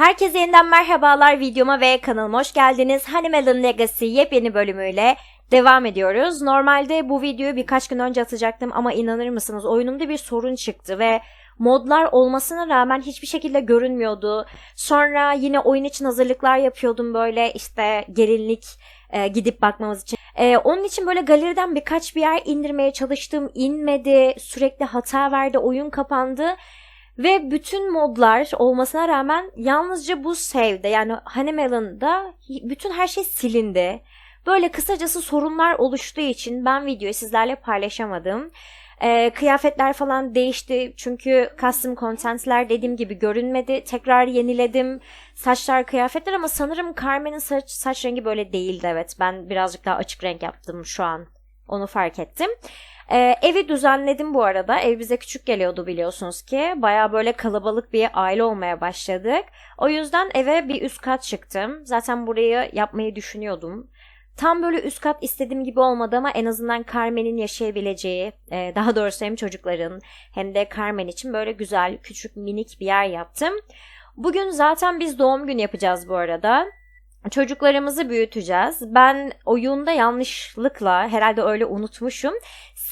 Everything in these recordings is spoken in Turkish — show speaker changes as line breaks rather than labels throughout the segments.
Herkese yeniden merhabalar videoma ve kanalıma hoş geldiniz. Honeymelon Legacy yepyeni bölümüyle devam ediyoruz. Normalde bu videoyu birkaç gün önce atacaktım ama inanır mısınız oyunumda bir sorun çıktı ve modlar olmasına rağmen hiçbir şekilde görünmüyordu. Sonra yine oyun için hazırlıklar yapıyordum böyle işte gelinlik e, gidip bakmamız için. E, onun için böyle galeriden birkaç bir yer indirmeye çalıştım. inmedi. Sürekli hata verdi. Oyun kapandı. Ve bütün modlar olmasına rağmen yalnızca bu save'de yani Honeymelon'da bütün her şey silindi. Böyle kısacası sorunlar oluştuğu için ben videoyu sizlerle paylaşamadım. Ee, kıyafetler falan değişti çünkü custom contentler dediğim gibi görünmedi. Tekrar yeniledim saçlar kıyafetler ama sanırım Carmen'in saç, saç rengi böyle değildi evet. Ben birazcık daha açık renk yaptım şu an. Onu fark ettim. Ee, evi düzenledim bu arada. Ev bize küçük geliyordu biliyorsunuz ki. Baya böyle kalabalık bir aile olmaya başladık. O yüzden eve bir üst kat çıktım. Zaten burayı yapmayı düşünüyordum. Tam böyle üst kat istediğim gibi olmadı ama en azından Carmen'in yaşayabileceği, e, daha doğrusu hem çocukların hem de Carmen için böyle güzel, küçük, minik bir yer yaptım. Bugün zaten biz doğum günü yapacağız bu arada. Çocuklarımızı büyüteceğiz. Ben oyunda yanlışlıkla herhalde öyle unutmuşum.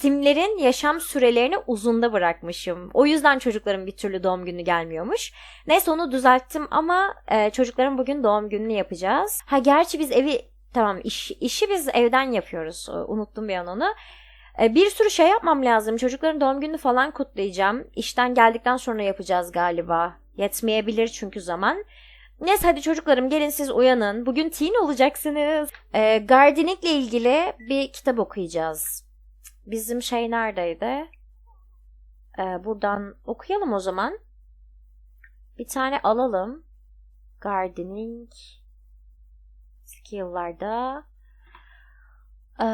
Simlerin yaşam sürelerini uzunda bırakmışım. O yüzden çocukların bir türlü doğum günü gelmiyormuş. Neyse onu düzelttim ama e, çocukların bugün doğum gününü yapacağız. Ha gerçi biz evi tamam iş, işi biz evden yapıyoruz. Unuttum bir an onu. E, bir sürü şey yapmam lazım. Çocukların doğum gününü falan kutlayacağım. İşten geldikten sonra yapacağız galiba. Yetmeyebilir çünkü zaman. Neyse hadi çocuklarım gelin siz uyanın. Bugün teen olacaksınız. E, gardening ile ilgili bir kitap okuyacağız. Bizim şey neredeydi? E, buradan okuyalım o zaman. Bir tane alalım. Gardening skill'larda. E,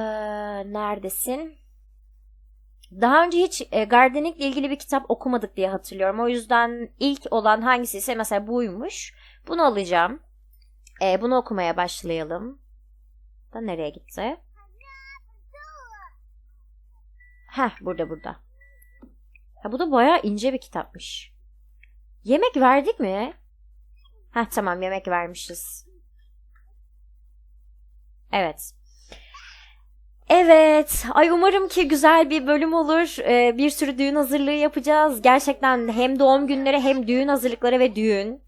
neredesin? Daha önce hiç e, gardening ile ilgili bir kitap okumadık diye hatırlıyorum. O yüzden ilk olan hangisi ise mesela buymuş. Bunu alacağım. E, bunu okumaya başlayalım. Da nereye gitti? Heh burada burada. Ha, bu da bayağı ince bir kitapmış. Yemek verdik mi? Heh tamam yemek vermişiz. Evet. Evet. Ay umarım ki güzel bir bölüm olur. Ee, bir sürü düğün hazırlığı yapacağız. Gerçekten hem doğum günleri hem düğün hazırlıkları ve düğün.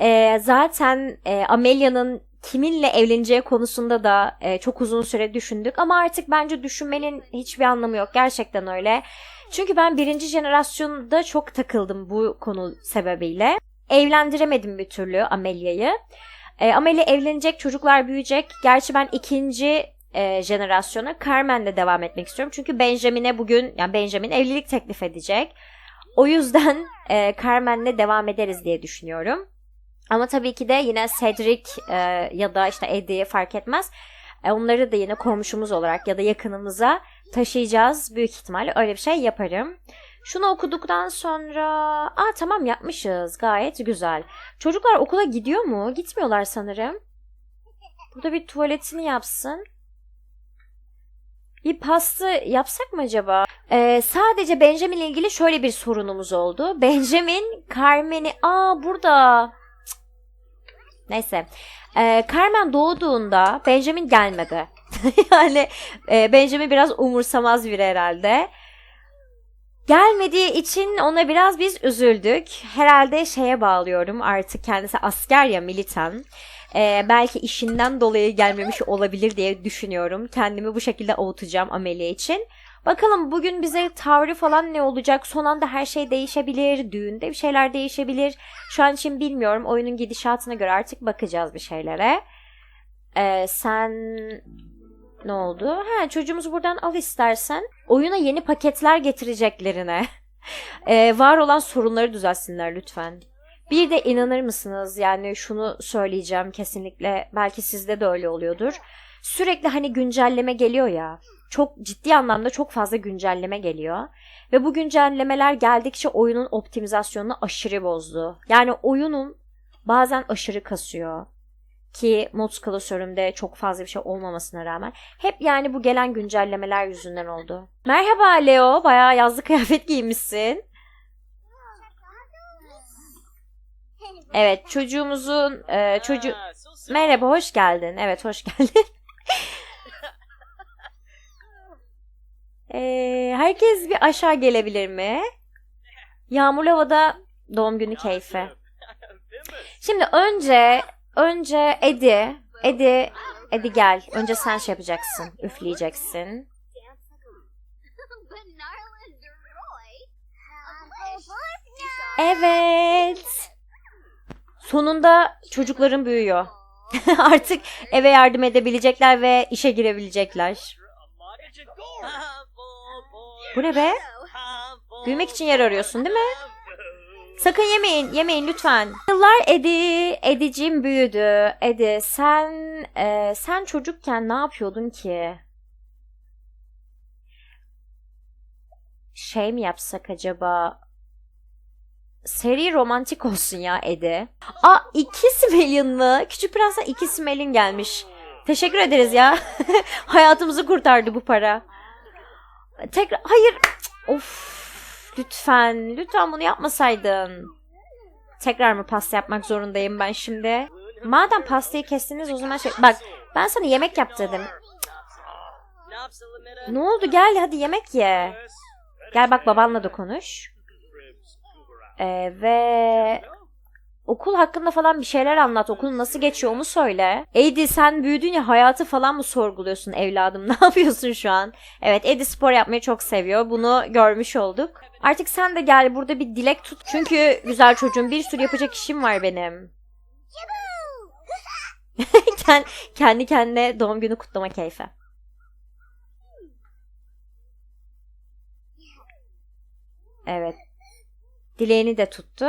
Ee, zaten e, Amelia'nın kiminle evleneceği konusunda da e, çok uzun süre düşündük. Ama artık bence düşünmenin hiçbir anlamı yok. Gerçekten öyle. Çünkü ben birinci jenerasyonda çok takıldım bu konu sebebiyle. Evlendiremedim bir türlü Amelia'yı. E, Amelia evlenecek, çocuklar büyüyecek. Gerçi ben ikinci e, jenerasyona Carmen'le devam etmek istiyorum. Çünkü Benjamin'e bugün, yani Benjamin evlilik teklif edecek. O yüzden e, Carmen'le devam ederiz diye düşünüyorum. Ama tabii ki de yine Cedric e, ya da işte Eddie fark etmez. E, onları da yine komşumuz olarak ya da yakınımıza taşıyacağız. Büyük ihtimalle öyle bir şey yaparım. Şunu okuduktan sonra... Aa tamam yapmışız. Gayet güzel. Çocuklar okula gidiyor mu? Gitmiyorlar sanırım. Burada bir tuvaletini yapsın. Bir pastı yapsak mı acaba? Ee, sadece Benjamin ile ilgili şöyle bir sorunumuz oldu. Benjamin Carmen'i... Aa burada. Neyse. Ee, Carmen doğduğunda Benjamin gelmedi. yani e, Benjamin biraz umursamaz biri herhalde. Gelmediği için ona biraz biz üzüldük. Herhalde şeye bağlıyorum artık kendisi asker ya militan. Ee, belki işinden dolayı gelmemiş olabilir diye düşünüyorum. Kendimi bu şekilde avutacağım Amelia için. Bakalım bugün bize tavrı falan ne olacak? Son anda her şey değişebilir. Düğünde bir şeyler değişebilir. Şu an için bilmiyorum. Oyunun gidişatına göre artık bakacağız bir şeylere. Ee, sen ne oldu? Ha, çocuğumuzu buradan al istersen. Oyuna yeni paketler getireceklerine. ee, var olan sorunları düzelsinler lütfen. Bir de inanır mısınız? Yani şunu söyleyeceğim kesinlikle. Belki sizde de öyle oluyordur. Sürekli hani güncelleme geliyor ya çok ciddi anlamda çok fazla güncelleme geliyor. Ve bu güncellemeler geldikçe oyunun optimizasyonunu aşırı bozdu. Yani oyunun bazen aşırı kasıyor. Ki mod klasörümde çok fazla bir şey olmamasına rağmen. Hep yani bu gelen güncellemeler yüzünden oldu. Merhaba Leo. Bayağı yazlı kıyafet giymişsin. Evet çocuğumuzun e, çocuğu Merhaba hoş geldin. Evet hoş geldin. Ee, herkes bir aşağı gelebilir mi? Yağmurlu havada doğum günü keyfi. Şimdi önce önce Edi Edi Edi gel. Önce sen şey yapacaksın. Üfleyeceksin. Evet. Sonunda çocukların büyüyor. Artık eve yardım edebilecekler ve işe girebilecekler. Bu ne be? Büyümek için yer arıyorsun değil mi? Sakın yemeyin, yemeyin lütfen. Yıllar Edi, Edicim büyüdü. Edi sen, e, sen çocukken ne yapıyordun ki? Şey mi yapsak acaba? Seri romantik olsun ya Edi. Aa iki Smelin mı? Küçük Prens'ten iki Smelin gelmiş. Teşekkür ederiz ya. Hayatımızı kurtardı bu para. Tekrar hayır. Of. Lütfen. Lütfen bunu yapmasaydın. Tekrar mı pasta yapmak zorundayım ben şimdi? Madem pastayı kestiniz o zaman şey... Bak ben sana yemek yap dedim. Ne oldu gel hadi yemek ye. Gel bak babanla da konuş. Ee, ve okul hakkında falan bir şeyler anlat. Okul nasıl geçiyor onu söyle. Edi sen büyüdün ya hayatı falan mı sorguluyorsun evladım? Ne yapıyorsun şu an? Evet Edi spor yapmayı çok seviyor. Bunu görmüş olduk. Artık sen de gel burada bir dilek tut. Çünkü güzel çocuğum bir sürü yapacak işim var benim. Kendi kendine doğum günü kutlama keyfi. Evet. Dileğini de tuttu.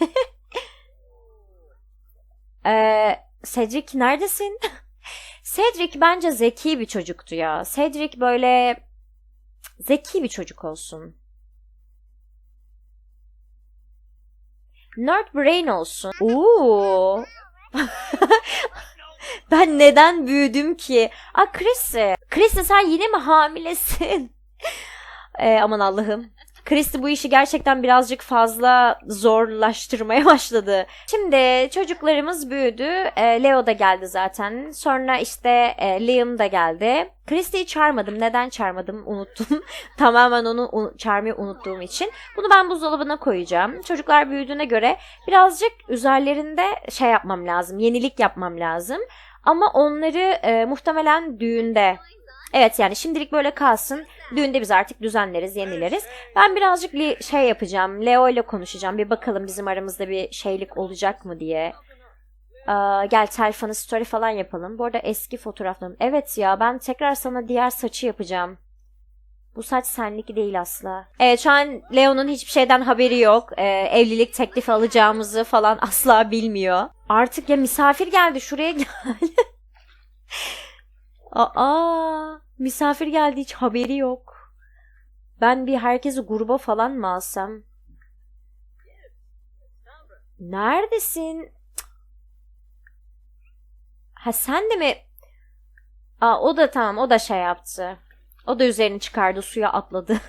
ee, Cedric neredesin? Cedric bence zeki bir çocuktu ya. Cedric böyle zeki bir çocuk olsun. Nerd brain olsun. Oo. ben neden büyüdüm ki? Aa Chrissy. Chrissy sen yine mi hamilesin? ee, aman Allah'ım. Christy bu işi gerçekten birazcık fazla zorlaştırmaya başladı. Şimdi çocuklarımız büyüdü. E, Leo da geldi zaten. Sonra işte e, Liam da geldi. Christy'yi çağırmadım. Neden çağırmadım? Unuttum. Tamamen onu un- çağırmayı unuttuğum için. Bunu ben buzdolabına koyacağım. Çocuklar büyüdüğüne göre birazcık üzerlerinde şey yapmam lazım. Yenilik yapmam lazım. Ama onları e, muhtemelen düğünde Evet yani şimdilik böyle kalsın. Düğünde biz artık düzenleriz, yenileriz. Ben birazcık li- şey yapacağım. Leo ile konuşacağım. Bir bakalım bizim aramızda bir şeylik olacak mı diye. Aa, gel telefonu story falan yapalım. Bu arada eski fotoğraflarım. Evet ya ben tekrar sana diğer saçı yapacağım. Bu saç senlik değil asla. Evet şu an Leo'nun hiçbir şeyden haberi yok. Ee, evlilik teklifi alacağımızı falan asla bilmiyor. Artık ya misafir geldi şuraya gel. Aa, misafir geldi hiç haberi yok. Ben bir herkesi gruba falan mı alsam? Neredesin? Ha sen de mi? Aa o da tamam o da şey yaptı. O da üzerini çıkardı suya atladı.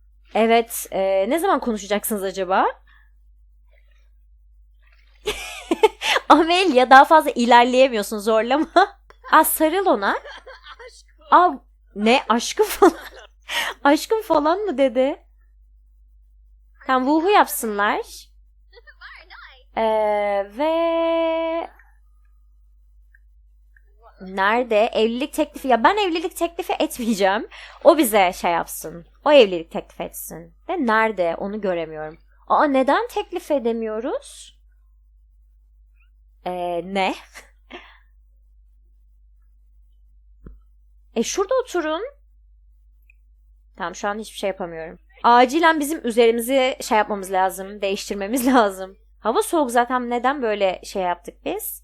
evet e, ne zaman konuşacaksınız acaba? Amelia daha fazla ilerleyemiyorsun zorlama. Aa sarıl ona. Aa ne aşkım falan. aşkım falan mı dedi? Tamam vuhu yapsınlar. Ee, ve nerede evlilik teklifi ya ben evlilik teklifi etmeyeceğim. O bize şey yapsın. O evlilik teklif etsin. De nerede onu göremiyorum. Aa neden teklif edemiyoruz? Ee, ne? e şurada oturun. Tamam şu an hiçbir şey yapamıyorum. Acilen bizim üzerimizi şey yapmamız lazım. Değiştirmemiz lazım. Hava soğuk zaten neden böyle şey yaptık biz?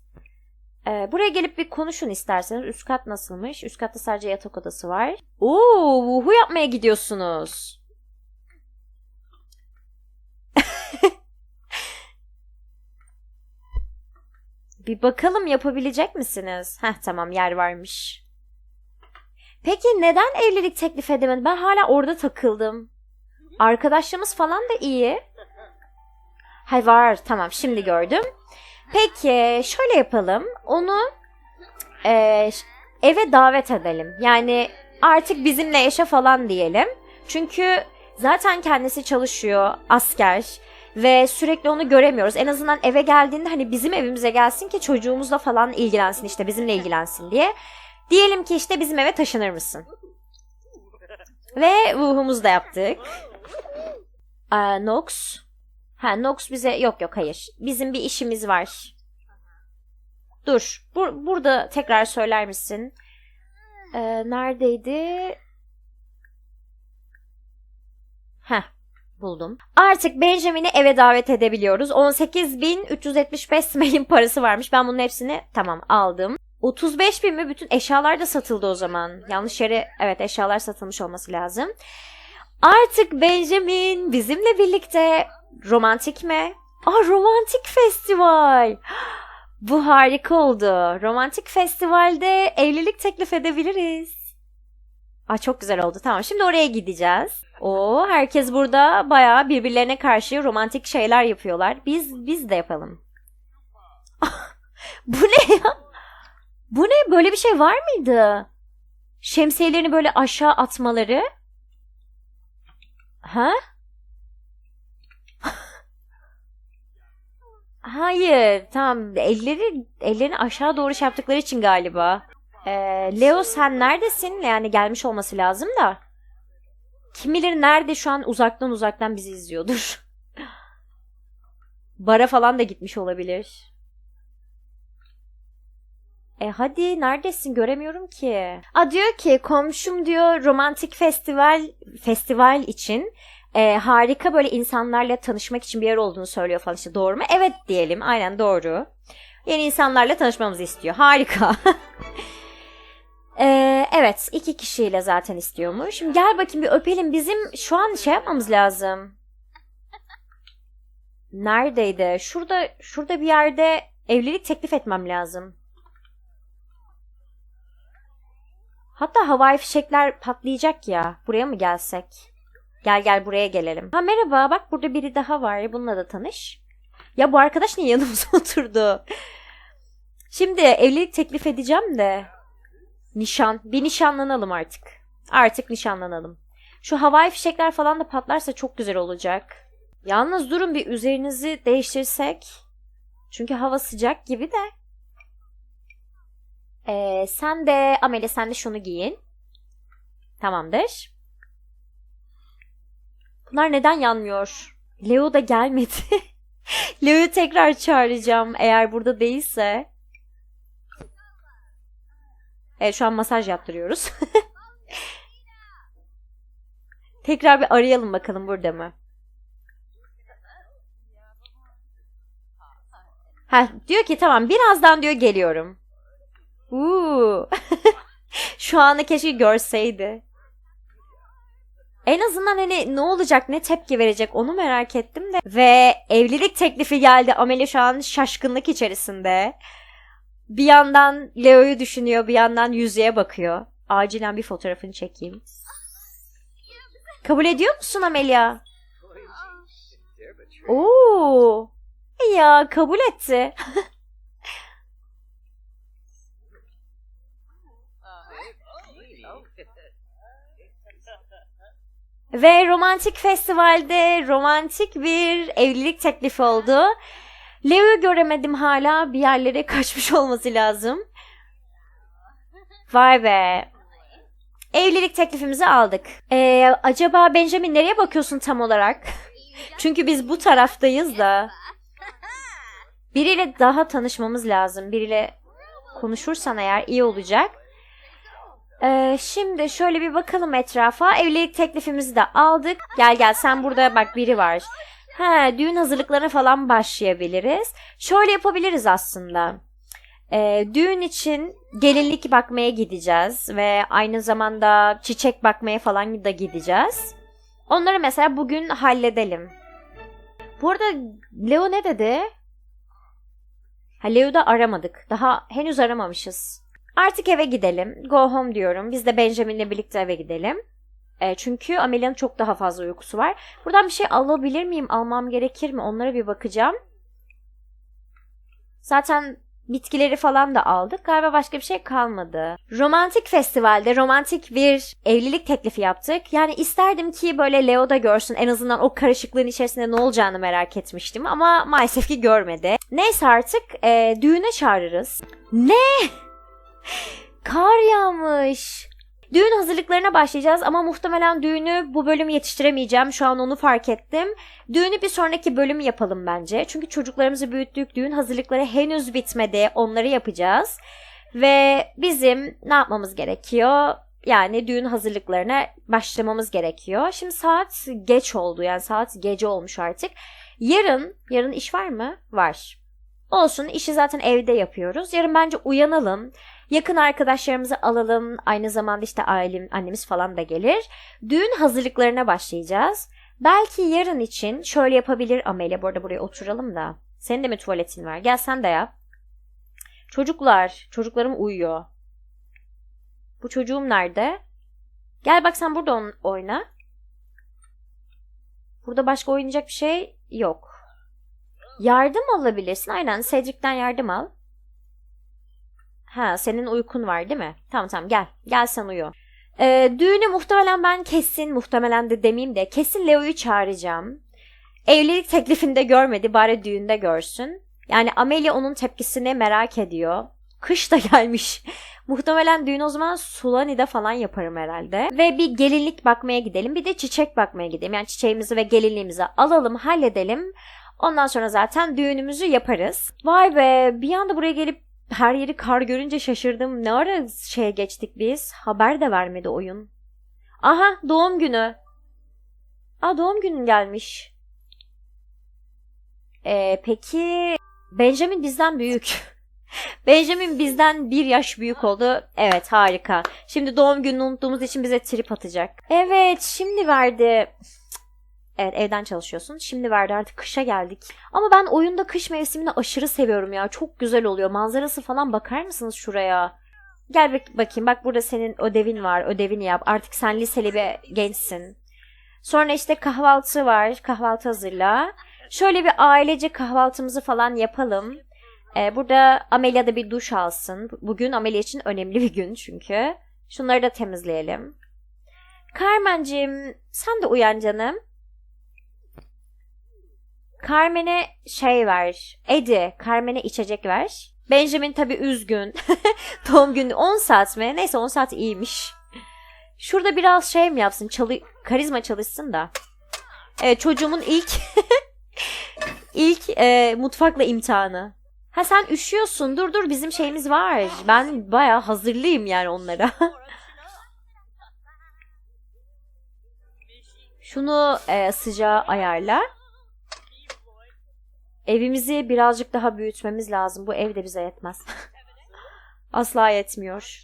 Ee, buraya gelip bir konuşun isterseniz. Üst kat nasılmış? Üst katta sadece yatak odası var. Oo, vuhu yapmaya gidiyorsunuz. Bir bakalım yapabilecek misiniz? Heh tamam yer varmış. Peki neden evlilik teklif edemedi? Ben hala orada takıldım. Arkadaşlığımız falan da iyi. Hay var tamam şimdi gördüm. Peki şöyle yapalım. Onu e, eve davet edelim. Yani artık bizimle yaşa falan diyelim. Çünkü zaten kendisi çalışıyor, asker ve sürekli onu göremiyoruz. En azından eve geldiğinde hani bizim evimize gelsin ki çocuğumuzla falan ilgilensin işte bizimle ilgilensin diye. Diyelim ki işte bizim eve taşınır mısın? Ve ruhumuzu da yaptık. Aa, Nox. Ha Nox bize yok yok hayır. Bizim bir işimiz var. Dur. Bur- burada tekrar söyler misin? Ee, neredeydi? Heh buldum. Artık Benjamin'i eve davet edebiliyoruz. 18.375 smelin parası varmış. Ben bunun hepsini tamam aldım. 35 bin mi? Bütün eşyalar da satıldı o zaman. Yanlış yere evet eşyalar satılmış olması lazım. Artık Benjamin bizimle birlikte romantik mi? Aa romantik festival. Bu harika oldu. Romantik festivalde evlilik teklif edebiliriz. Aa çok güzel oldu. Tamam şimdi oraya gideceğiz. O herkes burada bayağı birbirlerine karşı romantik şeyler yapıyorlar. Biz biz de yapalım. Bu ne ya? Bu ne? Böyle bir şey var mıydı? Şemsiyelerini böyle aşağı atmaları. Ha? Hayır, tamam. Elleri ellerini aşağı doğru şey yaptıkları için galiba. Ee, Leo sen neredesin? Yani gelmiş olması lazım da. Kim bilir nerede şu an uzaktan uzaktan bizi izliyordur. Bara falan da gitmiş olabilir. E hadi neredesin göremiyorum ki. A diyor ki komşum diyor romantik festival festival için e, harika böyle insanlarla tanışmak için bir yer olduğunu söylüyor falan işte doğru mu? Evet diyelim aynen doğru. Yeni insanlarla tanışmamızı istiyor. Harika. Ee, evet iki kişiyle zaten istiyormuş. Şimdi gel bakayım bir öpelim. Bizim şu an şey yapmamız lazım. Neredeydi? Şurada şurada bir yerde evlilik teklif etmem lazım. Hatta havai fişekler patlayacak ya. Buraya mı gelsek? Gel gel buraya gelelim. Ha merhaba bak burada biri daha var. Bununla da tanış. Ya bu arkadaş niye yanımıza oturdu? Şimdi evlilik teklif edeceğim de. Nişan. Bir nişanlanalım artık. Artık nişanlanalım. Şu havai fişekler falan da patlarsa çok güzel olacak. Yalnız durun bir üzerinizi değiştirsek. Çünkü hava sıcak gibi de. Ee, sen de Amele sen de şunu giyin. Tamamdır. Bunlar neden yanmıyor? Leo da gelmedi. Leo'yu tekrar çağıracağım eğer burada değilse. Evet şu an masaj yaptırıyoruz. tekrar bir arayalım bakalım burada mı? Ha diyor ki tamam birazdan diyor geliyorum. Uuu. Şu anı keşke görseydi. En azından hani ne olacak, ne tepki verecek onu merak ettim de. Ve evlilik teklifi geldi. Amelie şu an şaşkınlık içerisinde. Bir yandan Leo'yu düşünüyor, bir yandan yüzüğe bakıyor. Acilen bir fotoğrafını çekeyim. Kabul ediyor musun Amelia? Oo. Ya kabul etti. Ve romantik festivalde romantik bir evlilik teklifi oldu. Leo'yu göremedim hala. Bir yerlere kaçmış olması lazım. Vay be. Evlilik teklifimizi aldık. Ee, acaba Benjamin nereye bakıyorsun tam olarak? Çünkü biz bu taraftayız da. Biriyle daha tanışmamız lazım. Biriyle konuşursan eğer iyi olacak. Ee, şimdi şöyle bir bakalım etrafa. Evlilik teklifimizi de aldık. Gel gel sen burada bak biri var. Ha, düğün hazırlıklarına falan başlayabiliriz. Şöyle yapabiliriz aslında. Ee, düğün için gelinlik bakmaya gideceğiz ve aynı zamanda çiçek bakmaya falan da gideceğiz. Onları mesela bugün halledelim. Bu arada Leo ne dedi? Ha Leo'yu da aramadık. Daha henüz aramamışız. Artık eve gidelim. Go home diyorum. Biz de Benjamin'le birlikte eve gidelim. E, çünkü Amelia'nın çok daha fazla uykusu var. Buradan bir şey alabilir miyim? Almam gerekir mi? Onlara bir bakacağım. Zaten bitkileri falan da aldık. Galiba başka bir şey kalmadı. Romantik festivalde romantik bir evlilik teklifi yaptık. Yani isterdim ki böyle Leo da görsün. En azından o karışıklığın içerisinde ne olacağını merak etmiştim. Ama maalesef ki görmedi. Neyse artık e, düğüne çağırırız. Ne? Kar yağmış. Düğün hazırlıklarına başlayacağız ama muhtemelen düğünü bu bölüm yetiştiremeyeceğim. Şu an onu fark ettim. Düğünü bir sonraki bölüm yapalım bence. Çünkü çocuklarımızı büyüttük. Düğün hazırlıkları henüz bitmedi. Onları yapacağız. Ve bizim ne yapmamız gerekiyor? Yani düğün hazırlıklarına başlamamız gerekiyor. Şimdi saat geç oldu. Yani saat gece olmuş artık. Yarın, yarın iş var mı? Var. Olsun işi zaten evde yapıyoruz. Yarın bence uyanalım. Yakın arkadaşlarımızı alalım. Aynı zamanda işte ailem, annemiz falan da gelir. Düğün hazırlıklarına başlayacağız. Belki yarın için şöyle yapabilir Amelia. Bu arada buraya oturalım da. Senin de mi tuvaletin var? Gel sen de yap. Çocuklar. Çocuklarım uyuyor. Bu çocuğum nerede? Gel bak sen burada oyna. Burada başka oynayacak bir şey yok. Yardım alabilirsin. Aynen Cedric'ten yardım al. Ha senin uykun var değil mi? Tamam tamam gel. Gel sen uyu. Ee, düğünü muhtemelen ben kesin muhtemelen de demeyeyim de kesin Leo'yu çağıracağım. Evlilik teklifinde görmedi bari düğünde görsün. Yani Amelia onun tepkisini merak ediyor. Kış da gelmiş. Muhtemelen düğün o zaman Sulani'de falan yaparım herhalde. Ve bir gelinlik bakmaya gidelim. Bir de çiçek bakmaya gidelim. Yani çiçeğimizi ve gelinliğimizi alalım, halledelim. Ondan sonra zaten düğünümüzü yaparız. Vay be bir anda buraya gelip her yeri kar görünce şaşırdım. Ne ara şeye geçtik biz? Haber de vermedi oyun. Aha doğum günü. Aa doğum günün gelmiş. Ee, peki Benjamin bizden büyük. Benjamin bizden bir yaş büyük oldu. Evet harika. Şimdi doğum gününü unuttuğumuz için bize trip atacak. Evet şimdi verdi. Evet evden çalışıyorsun. Şimdi verdi artık kışa geldik. Ama ben oyunda kış mevsimini aşırı seviyorum ya. Çok güzel oluyor. Manzarası falan bakar mısınız şuraya? Gel bak bakayım. Bak burada senin ödevin var. Ödevini yap. Artık sen liseli bir gençsin. Sonra işte kahvaltı var. Kahvaltı hazırla. Şöyle bir ailece kahvaltımızı falan yapalım. Ee, burada Amelia da bir duş alsın. Bugün Amelia için önemli bir gün çünkü. Şunları da temizleyelim. Carmen'cim sen de uyan canım. Carmen'e şey ver. Eddie, Carmen'e içecek ver. Benjamin tabi üzgün. Doğum günü 10 saat mi? Neyse 10 saat iyiymiş. Şurada biraz şey mi yapsın? Çalı karizma çalışsın da. Evet çocuğumun ilk ilk e, mutfakla imtihanı. Ha sen üşüyorsun. Dur dur bizim şeyimiz var. Ben baya hazırlıyım yani onlara. Şunu e, sıcağa ayarla. Evimizi birazcık daha büyütmemiz lazım. Bu ev de bize yetmez. Asla yetmiyor.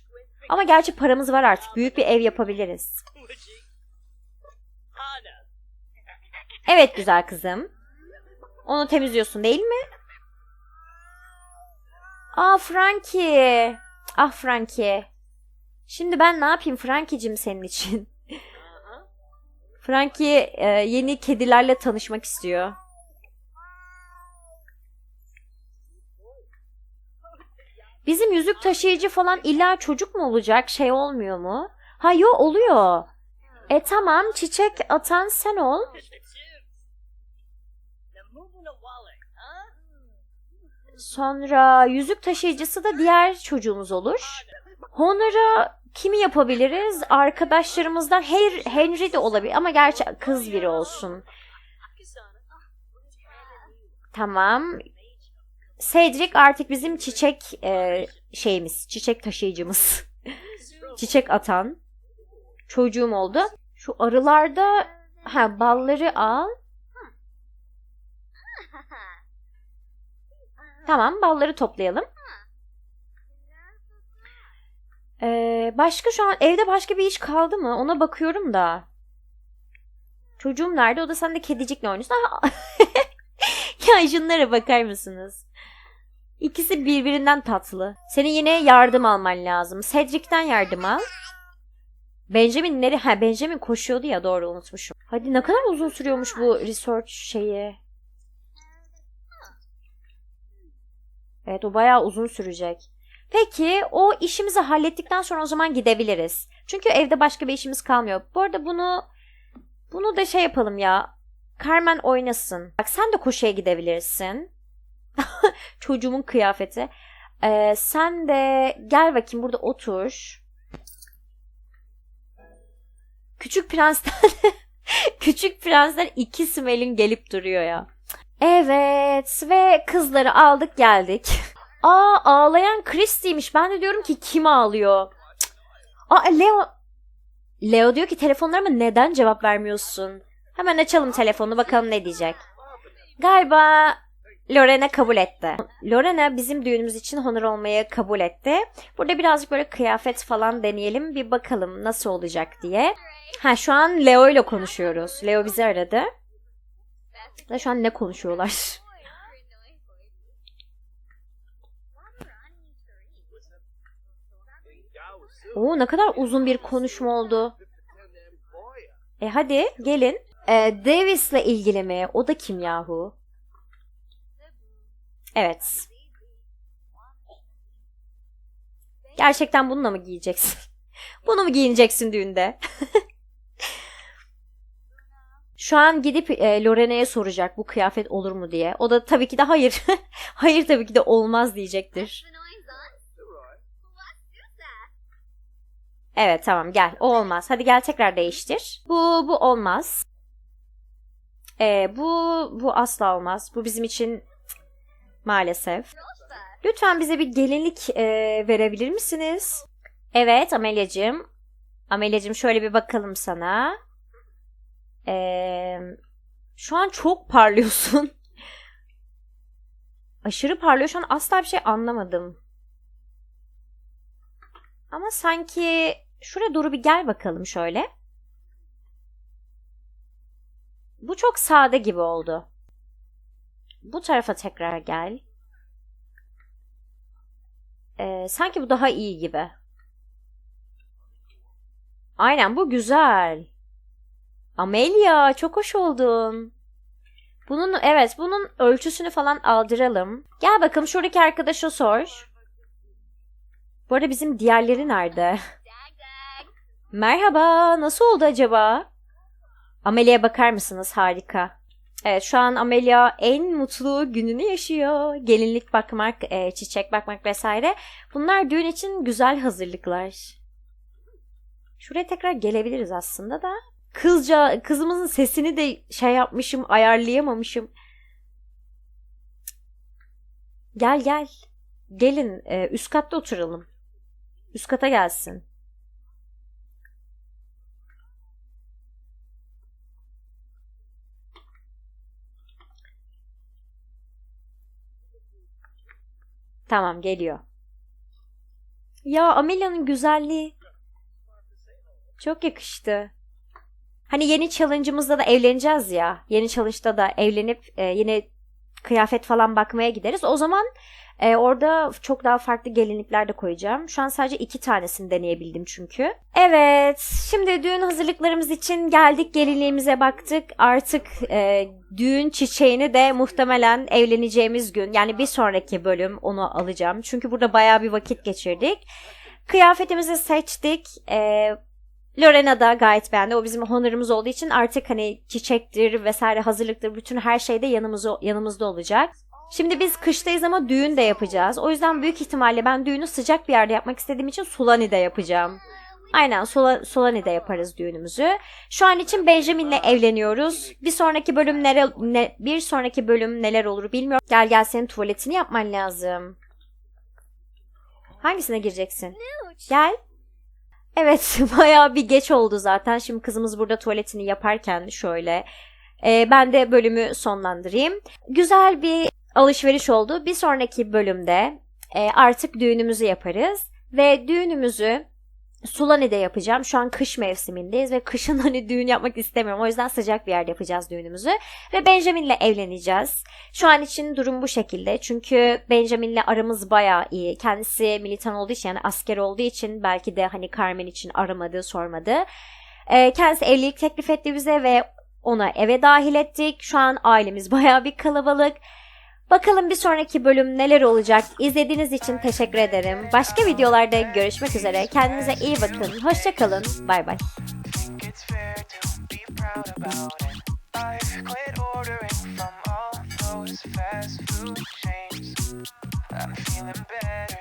Ama gerçi paramız var artık. Büyük bir ev yapabiliriz. Evet güzel kızım. Onu temizliyorsun değil mi? Aa Frankie. Ah Frankie. Şimdi ben ne yapayım Frankie'cim senin için? Frankie e, yeni kedilerle tanışmak istiyor. Bizim yüzük taşıyıcı falan illa çocuk mu olacak? Şey olmuyor mu? Ha yo oluyor. E tamam çiçek atan sen ol. Sonra yüzük taşıyıcısı da diğer çocuğumuz olur. Honor'a kimi yapabiliriz? Arkadaşlarımızdan Henry de olabilir ama gerçi kız biri olsun. Tamam. Cedric artık bizim çiçek e, şeyimiz, çiçek taşıyıcımız. çiçek atan çocuğum oldu. Şu arılarda ha balları al. Tamam balları toplayalım. Ee, başka şu an evde başka bir iş kaldı mı? Ona bakıyorum da. Çocuğum nerede? O da sen de kedicikle oynuyorsun. Ya şunlara bakar mısınız? İkisi birbirinden tatlı. Senin yine yardım alman lazım. Cedric'ten yardım al. Benjamin nere? Ha Benjamin koşuyordu ya doğru unutmuşum. Hadi ne kadar uzun sürüyormuş bu research şeyi. Evet o bayağı uzun sürecek. Peki o işimizi hallettikten sonra o zaman gidebiliriz. Çünkü evde başka bir işimiz kalmıyor. Bu arada bunu bunu da şey yapalım ya. Carmen oynasın. Bak sen de koşuya gidebilirsin. Çocuğumun kıyafeti. Ee, sen de gel bakayım burada otur. Küçük Prens'ten Küçük Prens'ten iki Smel'in gelip duruyor ya. Evet ve kızları aldık geldik. Aa ağlayan Christie'ymiş. Ben de diyorum ki kim ağlıyor? Aa Leo Leo diyor ki telefonlarıma neden cevap vermiyorsun? Hemen açalım telefonu bakalım ne diyecek. Galiba Lorena kabul etti. Lorena bizim düğünümüz için honor olmayı kabul etti. Burada birazcık böyle kıyafet falan deneyelim. Bir bakalım nasıl olacak diye. Ha şu an Leo ile konuşuyoruz. Leo bizi aradı. Ve şu an ne konuşuyorlar? Oo ne kadar uzun bir konuşma oldu. E hadi gelin. E, Davis'le ilgili mi? O da kim yahu? Evet. Gerçekten bununla mı giyeceksin? Bunu mu giyineceksin düğünde? Şu an gidip e, Lorena'ya soracak bu kıyafet olur mu diye. O da tabii ki de hayır. hayır tabii ki de olmaz diyecektir. Evet tamam gel. O olmaz. Hadi gel tekrar değiştir. Bu bu olmaz. Ee, bu bu asla olmaz. Bu bizim için maalesef. Lütfen bize bir gelinlik e, verebilir misiniz? Evet Amelia'cığım. Amelia'cığım şöyle bir bakalım sana. Ee, şu an çok parlıyorsun. Aşırı parlıyor. Şu an asla bir şey anlamadım. Ama sanki şuraya doğru bir gel bakalım şöyle. Bu çok sade gibi oldu. Bu tarafa tekrar gel. Ee, sanki bu daha iyi gibi. Aynen bu güzel. Amelia çok hoş oldun. Bunun evet bunun ölçüsünü falan aldıralım. Gel bakalım şuradaki arkadaşa sor. Bu arada bizim diğerleri nerede? Merhaba, nasıl oldu acaba? Amelia'ya bakar mısınız? Harika. Evet, şu an Amelia en mutlu gününü yaşıyor. Gelinlik bakmak, e, çiçek bakmak vesaire. Bunlar düğün için güzel hazırlıklar. Şuraya tekrar gelebiliriz aslında da. Kızca, kızımızın sesini de şey yapmışım, ayarlayamamışım. Gel gel. Gelin, e, üst katta oturalım. Üst kata gelsin. Tamam geliyor. Ya Amelia'nın güzelliği çok yakıştı. Hani yeni challenge'ımızda da evleneceğiz ya. Yeni challenge'da da evlenip e, yine kıyafet falan bakmaya gideriz. O zaman e, orada çok daha farklı gelinlikler de koyacağım. Şu an sadece iki tanesini deneyebildim çünkü. Evet, şimdi düğün hazırlıklarımız için geldik gelinliğimize baktık. Artık e, düğün çiçeğini de muhtemelen evleneceğimiz gün yani bir sonraki bölüm onu alacağım. Çünkü burada bayağı bir vakit geçirdik. Kıyafetimizi seçtik. E, Lorena da gayet beğendi. O bizim honorumuz olduğu için artık hani çiçektir vesaire hazırlıktır bütün her şeyde yanımızda, yanımızda olacak. Şimdi biz kıştayız ama düğün de yapacağız. O yüzden büyük ihtimalle ben düğünü sıcak bir yerde yapmak istediğim için Sulani'de yapacağım. Aynen Sol Solani'de yaparız düğünümüzü. Şu an için Benjamin'le evleniyoruz. Bir sonraki bölüm nere, ne, bir sonraki bölüm neler olur bilmiyorum. Gel gel senin tuvaletini yapman lazım. Hangisine gireceksin? Gel. Evet bayağı bir geç oldu zaten. Şimdi kızımız burada tuvaletini yaparken şöyle. E, ben de bölümü sonlandırayım. Güzel bir alışveriş oldu. Bir sonraki bölümde e, artık düğünümüzü yaparız. Ve düğünümüzü Sulani'de yapacağım. Şu an kış mevsimindeyiz ve kışın hani düğün yapmak istemiyorum. O yüzden sıcak bir yerde yapacağız düğünümüzü. Ve Benjamin'le evleneceğiz. Şu an için durum bu şekilde. Çünkü Benjamin'le aramız bayağı iyi. Kendisi militan olduğu için yani asker olduğu için belki de hani Carmen için aramadı, sormadı. Ee, kendisi evlilik teklif etti bize ve ona eve dahil ettik. Şu an ailemiz bayağı bir kalabalık. Bakalım bir sonraki bölüm neler olacak. İzlediğiniz için teşekkür ederim. Başka videolarda görüşmek üzere. Kendinize iyi bakın. Hoşçakalın. Bay bay.
I'm feeling better,